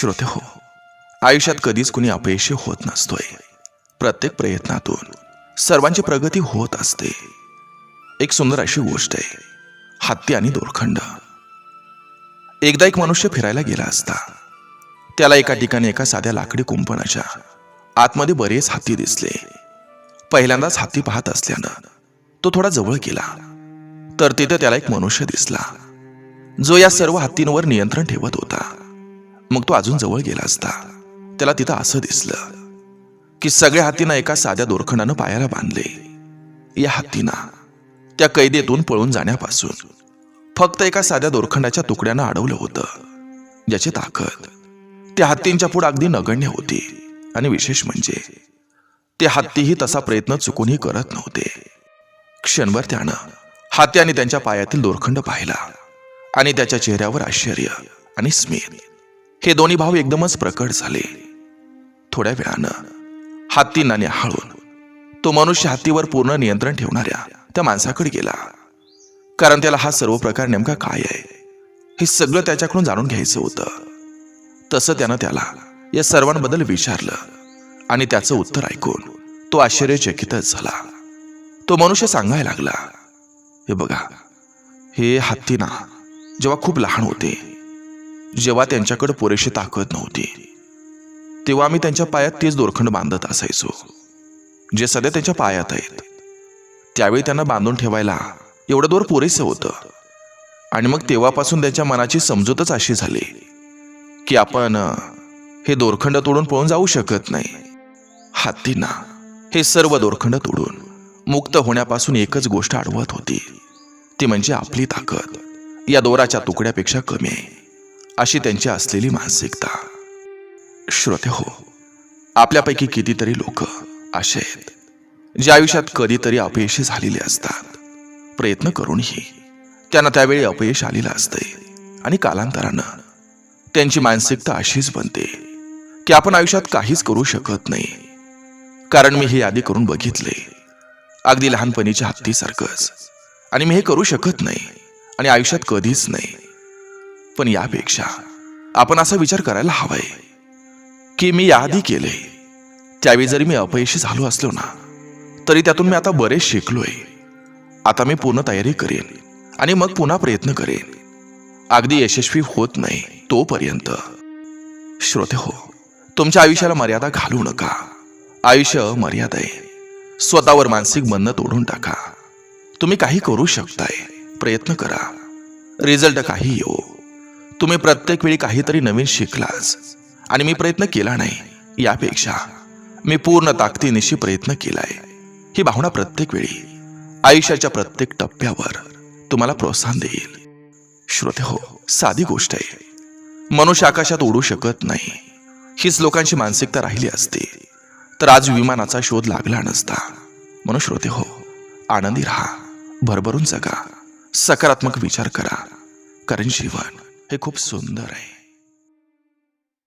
श्रोते हो आयुष्यात कधीच कुणी अपयशी होत नसतोय. प्रत्येक प्रयत्नातून सर्वांची प्रगती होत असते. एक सुंदर अशी गोष्ट आहे हत्ती आणि दोरखंड. एकदा एक मनुष्य फिरायला गेला असता त्याला एका ठिकाणी एका साध्या लाकडी कुंपणाच्या आतमध्ये बरेच हत्ती दिसले. पहिल्यांदाच हत्ती पाहत असल्यानं तो थोडा जवळ गेला. तर तिथे त्याला एक मनुष्य दिसला जो या सर्व हत्तींवर नियंत्रण ठेवत होता. मग तो अजून जवळ गेला असता. त्याला तिथं असं दिसलं की सगळ्या हत्तींना एका साध्या दोरखंडानं पायाला बांधले. या हत्तींना त्या कैदेतून पळून जाण्यापासून. फक्त एका साध्या दोरखंडाच्या तुकड्यानं अडवलं होतं ज्याची ताकद. त्या हत्तींच्या पुढे अगदी नगण्य होती. आणि विशेष म्हणजे ते हत्तीही तसा प्रयत्न चुकूनही करत नव्हते. क्षणभर त्यानं हाती आणि त्यांच्या पायातील दोरखंड पाहिला. आणि त्याच्या चेहऱ्यावर आश्चर्य आणि स्मित. हे दोन्ही भाव एकदमच प्रकट झाले. थोड्या वेळानं हत्तींना निहाळून तो मनुष्य हत्तीवर पूर्ण नियंत्रण ठेवणाऱ्या त्या माणसाकडे गेला. कारण त्याला हा सर्व प्रकार नेमका काय आहे हे सगळं त्याच्याकडून जाणून घ्यायचं होतं. तसं त्यानं त्याला या सर्वांबद्दल विचारलं आणि त्याचं उत्तर ऐकून तो आश्चर्यचकितच झाला. तो मनुष्य सांगायला लागला हे बघा हे हत्ती ना जेव्हा खूप लहान होते जेव्हा त्यांच्याकडे पुरेशी ताकद नव्हती तेव्हा आम्ही त्यांच्या पायात तेच दोरखंड बांधत असायचो जे सध्या त्यांच्या पायात आहेत. त्यावेळी त्यांना बांधून ठेवायला एवढं दूर पुरेसं होतं. आणि मग तेव्हापासून त्यांच्या मनाची समजूतच अशी झाली की आपण हे दोरखंड तोडून पळून जाऊ शकत नाही. हत्तींना हे सर्व दोरखंड तोडून मुक्त होण्यापासून एकच गोष्ट अडवत होती ती म्हणजे आपली ताकद. या दोराच्या तुकड्यापेक्षा कमी आहे. अशी त्यांची असलेली मानसिकता. श्रोते हो आपल्यापैकी कितीतरी लोक असे आहेत जे आयुष्यात कधीतरी अपयशी झालेले असतात. प्रयत्न करूनही त्यांना त्यावेळी अपयश आलेलं असते आणि कालांतरानं त्यांची मानसिकता अशीच बनते की आपण आयुष्यात काहीच करू शकत नाही. कारण मी हे यादी करून बघितले. अगदी लहानपणीच्या हत्तीसारखंच. आणि मी हे करू शकत नाही आणि आयुष्यात कधीच नाही. पण यापेक्षा आपण असा विचार करायला हवाय की मी याआधी केले त्यावेळी जरी मी अपयशी झालो असलो ना तरी त्यातून मी आता बरेच शिकलोय. आता मी पूर्ण तयारी करेन आणि मग पुन्हा प्रयत्न करेन. अगदी यशस्वी होत नाही तोपर्यंत. श्रोते हो तुमच्या आयुष्याला मर्यादा घालू नका. आयुष्य मर्यादा आहे. स्वतःवर मानसिक बंधन तोडून टाका. तुम्ही काही करू शकताय. प्रयत्न करा. रिझल्ट काही येऊ तुम्ही प्रत्येक वेळी काहीतरी नवीन शिकलाच आणि मी प्रयत्न केला नाही. यापेक्षा मी पूर्ण ताकदीनिशी प्रयत्न केलाय. ही भावना प्रत्येक वेळी आयुष्याच्या प्रत्येक टप्प्यावर तुम्हाला प्रोत्साहन देईल. श्रोते हो साधी गोष्ट आहे. मनुष्य आकाशात उडू शकत नाही. हीच लोकांची मानसिकता राहिली असते. तर आज विमानाचा शोध लागला नसता. म्हणून श्रोते हो आनंदी राहा. भरभरून जगा. सकारात्मक विचार करा. कारण जीवन हे खूप सुंदर आहे